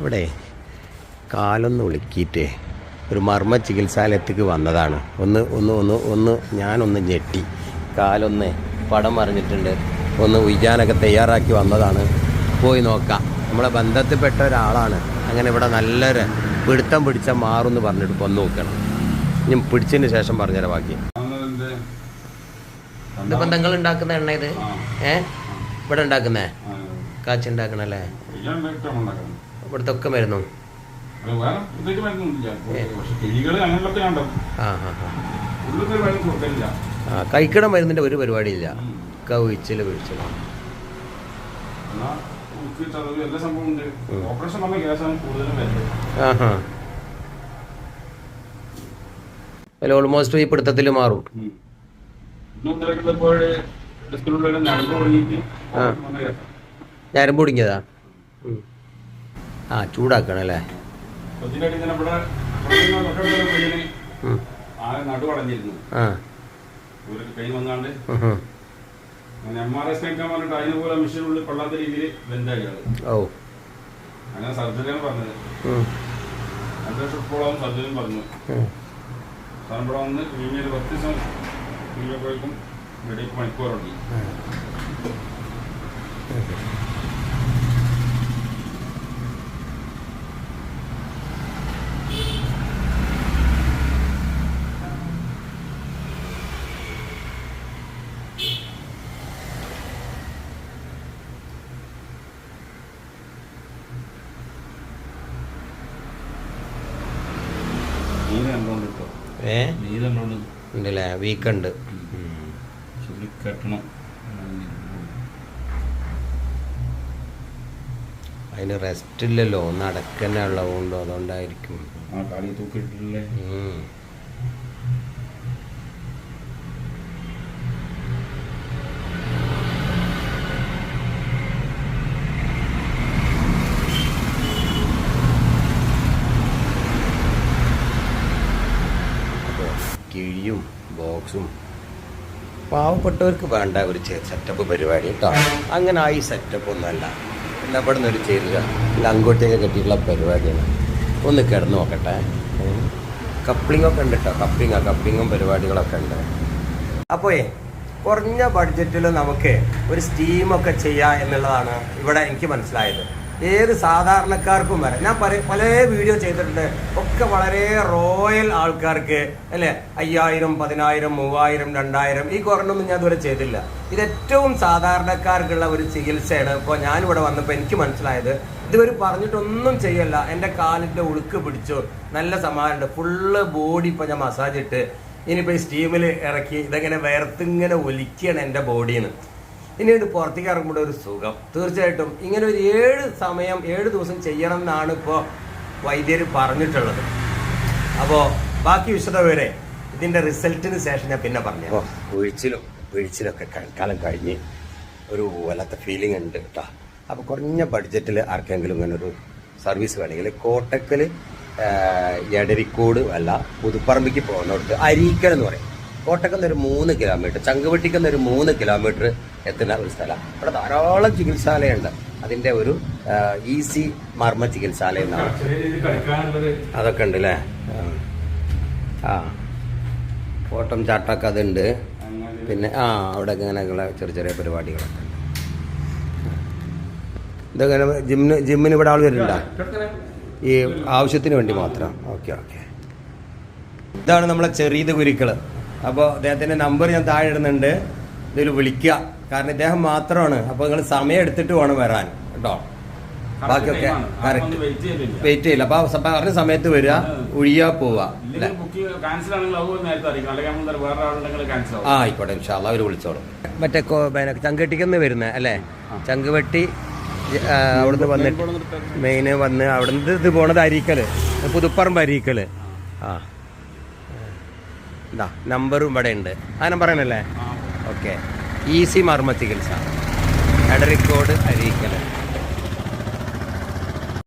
അവിടെ കാലൊന്ന് ഒളുക്കിയിട്ട് ഒരു മർമ്മ ചികിത്സാലയത്തേക്ക് വന്നതാണ്. ഒന്ന് ഒന്ന് ഒന്ന് ഒന്ന് ഞാനൊന്ന് ഞെട്ടി. കാലൊന്ന് പടം മറിഞ്ഞിട്ടുണ്ട്. ഒന്ന് ഉയ്യാനൊക്കെ തയ്യാറാക്കി വന്നതാണ്. പോയി നോക്കാം. നമ്മളെ ബന്ധത്തിൽപ്പെട്ട ഒരാളാണ്. അങ്ങനെ ഇവിടെ നല്ലൊരു പിടുത്തം പിടിച്ച മാറുമെന്ന് പറഞ്ഞിട്ട് വന്ന് നോക്കണം. ഇനി പിടിച്ചതിന് ശേഷം പറഞ്ഞുതരാം ബാക്കി. അതെന്ത്? ഇതിപ്പോൾ ഉണ്ടാക്കുന്ന എണ്ണ ഇത്. ഏ? ഇവിടെ ഉണ്ടാക്കുന്നേ? ആ, ഇവിടുത്തെ ഒക്കെ മരുന്നു. ആ കഴിക്കണ മരുന്നിന്റെ ഒരു പരിപാടിയില്ല. ഉം. കവിച്ചിൽ പിടിച്ചില്ല അല്ല ഓൾമോസ്റ്റ് ഈ പിടുത്തത്തിൽ മാറും. ഞാനും. ഞരമ്പ് ഉം. ആ ചൂടാക്കണം അല്ലേ. ആ. അങ്ങനെ ഓ സർജറിയാണ് പറഞ്ഞത്. സർജറിയും പറഞ്ഞു. ഉം. സാധനം ഇവിടെ വന്ന് കഴിഞ്ഞ ഒരു പത്ത് ദിവസം കഴിഞ്ഞപ്പോഴേക്കും ഇടയ്ക്ക് മണിക്കൂർ തുടങ്ങി. ഏ? ഉണ്ടല്ലേ? വീക്കുണ്ട് അതിന് റെസ്റ്റ് ഇല്ലല്ലോ. നടക്കന്നെ ഉള്ളതുകൊണ്ടോ അതുകൊണ്ടായിരിക്കും. ആ കാളി തൂക്കിയിട്ടില്ലേ ബോക്സും. പാവപ്പെട്ടവർക്ക് വേണ്ട ഒരു സെറ്റപ്പ് പരിപാടി കേട്ടോ അങ്ങനെ ആ ഈ സെറ്റപ്പ് ഒന്നുമല്ല. പിന്നെ അവിടെ നിന്ന് ഒരു ചേരുക അങ്ങോട്ടേക്ക് കെട്ടിയിട്ടുള്ള പരിപാടിയാണ്. ഒന്ന് കിടന്ന് നോക്കട്ടെ. കപ്ലിങ്ങൊക്കെ ഉണ്ട് കേട്ടോ കപ്ലിംഗ് കപ്ലിങ്ങും പരിപാടികളൊക്കെ ഉണ്ട്. അപ്പോഴേ കുറഞ്ഞ ബഡ്ജറ്റിൽ നമുക്ക് ഒരു സ്റ്റീമൊക്കെ ചെയ്യാം എന്നുള്ളതാണ് ഇവിടെ എനിക്ക് മനസ്സിലായത്. ഏത് സാധാരണക്കാർക്കും വരെ. ഞാൻ പല പല വീഡിയോ ചെയ്തിട്ടുണ്ട്. ഒക്കെ വളരെ റോയൽ ആൾക്കാർക്ക് അല്ലേ? അയ്യായിരം പതിനായിരം മൂവായിരം രണ്ടായിരം ഈ കുറഞ്ഞൊന്നും ഞാൻ ഇതുവരെ ചെയ്തില്ല. ഇത് ഏറ്റവും സാധാരണക്കാർക്കുള്ള ഒരു ചികിത്സയാണ് ഇപ്പോൾ ഞാനിവിടെ വന്നപ്പോൾ എനിക്ക് മനസ്സിലായത്. ഇതുവരെ പറഞ്ഞിട്ടൊന്നും ചെയ്യല്ല. എന്റെ കാലിന്റെ ഉളുക്ക് പിടിച്ചു. നല്ല സമാനമുണ്ട് ഫുള്ള് ബോഡി ഇപ്പോൾ ഞാൻ മസാജ് ഇട്ട്. ഇനിയിപ്പോൾ ഈ സ്റ്റീമിൽ ഇറക്കി. ഇതെങ്ങനെ വേർത്തിങ്ങനെ ഒലിക്കുകയാണ് എന്റെ ബോഡിന്ന് ഇനിയുണ്ട് പുറത്തേക്ക് ഇറങ്ങുമ്പോൾ ഒരു സുഖം. തീർച്ചയായിട്ടും ഇങ്ങനെ ഒരു ഏഴ് സമയം ഏഴ് ദിവസം ചെയ്യണം എന്നാണ് ഇപ്പോൾ വൈദ്യർ പറഞ്ഞിട്ടുള്ളത്. അപ്പോൾ ബാക്കി വിശദവരെ ഇതിന്റെ റിസൾട്ടിന് ശേഷം ഞാൻ പിന്നെ പറഞ്ഞു ഒഴിച്ചിലും ഒഴിച്ചിലൊക്കെ കാലം കഴിഞ്ഞ് ഒരു വല്ലാത്ത ഫീലിംഗ് ഉണ്ട് കേട്ടോ അപ്പോൾ കുറഞ്ഞ ബഡ്ജറ്റിൽ ആർക്കെങ്കിലും ഇങ്ങനെ ഒരു സർവീസ് വേണമെങ്കിൽ കോട്ടക്കൽ എടരിക്കോട് അല്ല പുതുപ്പറമ്പിക്ക് പോകുന്നിടത്ത് അരീക്കൽ എന്ന് പറയും. കോട്ടക്കൽ ഒരു മൂന്ന് കിലോമീറ്റർ ചങ്കുവെട്ടിക്കുന്ന ഒരു മൂന്ന് കിലോമീറ്റർ എത്തുന്ന ഒരു സ്ഥലം. അവിടെ ധാരാളം ചികിത്സാലയമുണ്ട്. അതിന്റെ ഒരു ഈസി മർമ്മ ചികിത്സാലയം എന്നാണ്. അതൊക്കെ ഉണ്ട് അല്ലേ ആ. ഓട്ടം ചാട്ടമൊക്കെ അതുണ്ട്. പിന്നെ ആ അവിടെ ഇങ്ങനെയുള്ള ചെറിയ ചെറിയ പരിപാടികളൊക്കെ ഉണ്ട്. ഇതെങ്ങനെ ജിമ്മിന് ജിമ്മിന് ഇവിടെ ആൾ വരുന്നുണ്ടോ? ഈ ആവശ്യത്തിന് വേണ്ടി മാത്രം. Okay okay. ഇതാണ് നമ്മളെ ചെറിയത് കുരുക്കൾ അപ്പോൾ അദ്ദേഹത്തിന്റെ നമ്പർ ഞാൻ താഴെ ഇടുന്നുണ്ട്. ഇതിൽ വിളിക്കുക. കാരണം ഇദ്ദേഹം മാത്രമാണ്. അപ്പോൾ നിങ്ങൾ സമയം എടുത്തിട്ട് വേണം വരാൻ. കേട്ടോ? ബാക്കിയൊക്കെ കറക്റ്റ് വെയിറ്റ് ചെയ്യില്ല. അപ്പോൾ പറഞ്ഞ സമയത്ത് വരിക. ഒഴിയാ പോവുക ആ ആയിക്കോട്ടെ. ഇൻഷാല്ല അവർ വിളിച്ചോളും. മറ്റേ പിന്നെ ചങ്കുവെട്ടിക്കുന്ന വരുന്നത് അല്ലേ? ചങ്കുവെട്ടി അവിടുന്ന് വന്നിട്ട് മെയിന് വന്ന് അവിടുന്ന് ഇത് പോണത് അരീക്കൽ. പുതുപ്പറമ്പ് അരീക്കൽ. ആ. എന്താ നമ്പറും ഇവിടെ ഉണ്ട്. ആ നമ്പർ തന്നെയല്ലേ ഓക്കെ ഈസി മർമ്മ ചികിത്സ എടരിക്കോട് അരീക്കൽ